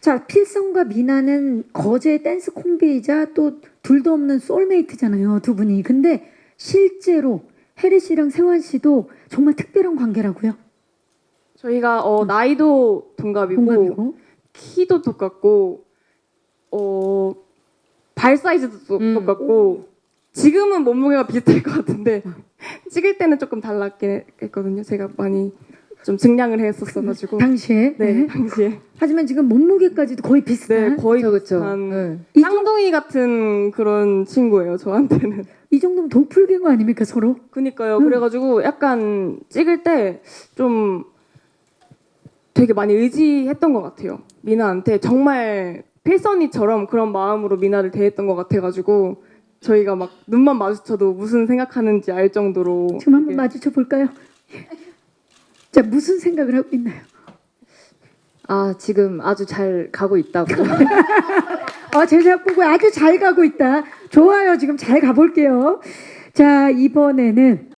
자, 필성과 미나는 거제 댄스 콤비이자 또 둘도 없는 소울메이트잖아요, 두 분이. 근데 실제로 혜리 씨랑 세환 씨도 정말 특별한 관계라고요. 저희가 어, 나이도 동갑이고, 동갑이고. 키도 똑같고 어, 발 사이즈도 또- 음. 똑같고 지금은 몸무게가 비슷할 것 같은데 찍을 때는 조금 달랐긴 했거든요. 제가 많이 좀 증량을 했었어가지고 당시에. 네 네. 당시에 하지만 지금 몸무게까지도 거의 네 비슷한. 거의 그쵸 네. 이, 쌍둥이 같은 그런 친구예요 저한테는. 이 정도면 도플갱어 아닙니까, 서로? 그니까요. 음. 그래가지고 약간 찍을 때 좀 되게 많이 의지했던 것 같아요. 미나한테 정말 필선이처럼 그런 마음으로 미나를 대했던 것 같아가지고 저희가 막 눈만 마주쳐도 무슨 생각하는지 알 정도로 지금 한번 되게 마주쳐 볼까요? 자, 무슨 생각을 하고 있나요? 아 지금 아주 잘 가고 있다고. 아, 제작 보고 아주 잘 가고 있다. 좋아요. 지금 잘 가볼게요. 자, 이번에는